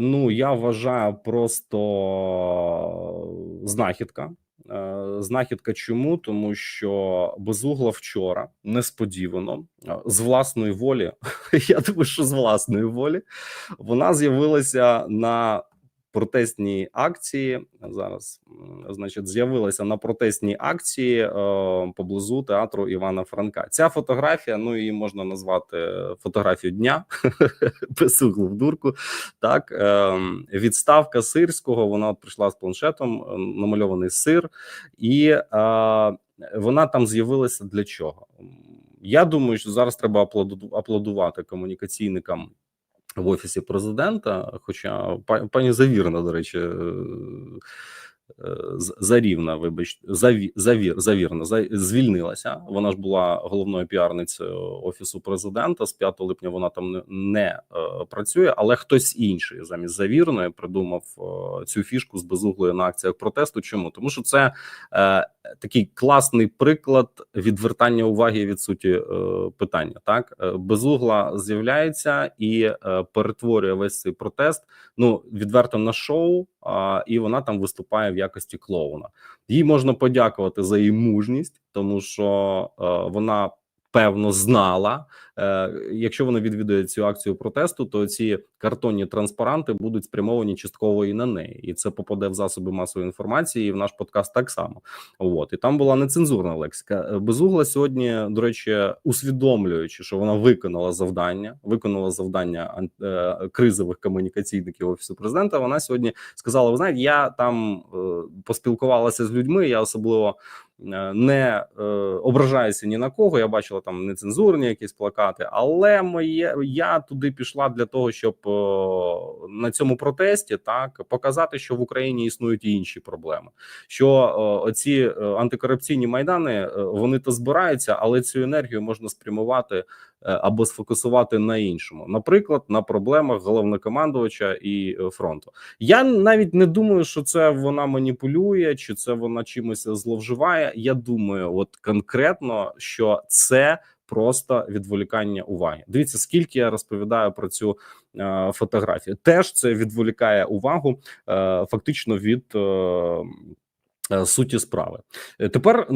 Ну, я вважаю просто знахідка. Е, Знахідка чому? Тому що безугла вчора несподівано е, з власної волі. Я думаю, що з власної волі вона з'явилася на протестній акції. Зараз, значить, з'явилася на протестній акції е, поблизу театру Івана Франка. Ця фотографія, ну її можна назвати фотографію дня без в дурку. Так, е, відставка сирського. Вона от прийшла з планшетом, е, намальований сир, і е, вона там з'явилася для чого? Я думаю, що зараз треба аплодувати комунікаційникам в офісі президента. Хоча па- пані Завірна, до речі, е, е, Зарівна, вибач, заві, завір, завірна, за- звільнилася. Вона ж була головною піарницею офісу президента. З 5 липня вона там не, не е, працює, але хтось інший замість завірної придумав цю фішку з безуглою на акціях протесту. Чому? Тому що це такий класний приклад відвертання уваги від суті е, питання. Так Е, безугла з'являється і е, перетворює весь цей протест. Ну відверто на шоу, і вона там виступає в якості клоуна. Їй можна подякувати за її мужність, тому що вона. Певно, знала, е, якщо вона відвідує цю акцію протесту, то ці картонні транспаранти будуть спрямовані частково і на неї, і це попаде в засоби масової інформації. І в наш подкаст так само. От і там була нецензурна лексика. Е, Безугла сьогодні, до речі, усвідомлюючи, що вона виконала завдання, виконала завдання ан- е, кризових комунікаційників офісу президента. Вона сьогодні сказала: Ви знаєте, я там поспілкувалася з людьми. Я особливо не е, ображаюся ні на кого. Я бачила там нецензурні якісь плакати, але моє я туди пішла для того, щоб е, на цьому протесті так показати, що в Україні існують і інші проблеми. Що е, оці е, антикорупційні майдани е, вони то збираються, але цю енергію можна спрямувати е, або сфокусувати на іншому, наприклад, на проблемах головнокомандувача і е, фронту. Я навіть не думаю, що це вона маніпулює, чи це вона чимось зловживає. Я думаю, от конкретно, що це просто відволікання уваги. Дивіться, скільки я розповідаю про цю е, фотографію. Теж це відволікає увагу е, фактично від е, е, суті справи. Е, Тепер